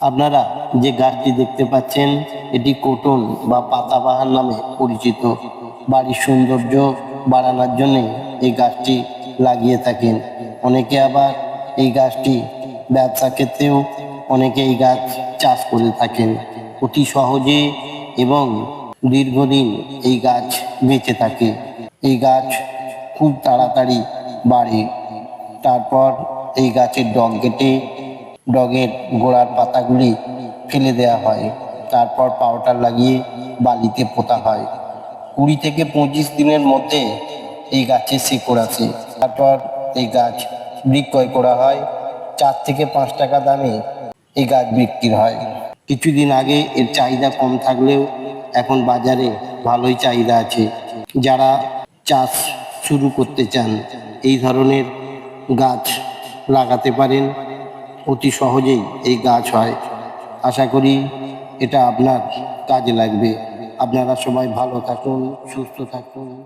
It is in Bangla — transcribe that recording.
আপনারা যে গাছটি দেখতে পাচ্ছেন, এটি কোটন বা পাতাবাহার নামে পরিচিত। বাড়ির সৌন্দর্য বাড়ানোর জন্য এই গাছটি লাগিয়ে থাকেন। অনেকে আবার এই গাছটি ব্যবসা ক্ষেত্রেও অনেকে এই গাছ চাষ করে থাকেন। অতি সহজে এবং দীর্ঘদিন এই গাছ বেঁচে থাকে। এই গাছ খুব তাড়াতাড়ি বাড়ে। তারপর এই গাছের ডগ কেটে ডগের গোড়ার পাতাগুলি ফেলে দেওয়া হয়। তারপর পাউডার লাগিয়ে বালিতে পোতা হয়। কুড়ি থেকে পঁচিশ দিনের মধ্যে এই গাছের শিকড় আসে। তারপর এই গাছ বিক্রয় করা হয়। চার থেকে পাঁচ টাকা দামে এই গাছ বিক্রি হয়। কিছুদিন আগে এর চাহিদা কম থাকলেও এখন বাজারে ভালোই চাহিদা আছে। যারা চাষ শুরু করতে চান, এই ধরনের গাছ লাগাতে পারেন। অতি সহজেই এই গাছ হয়। আশা করি এটা আপনার কাজে লাগবে। আপনারা সবাই ভালো থাকুন, সুস্থ থাকুন।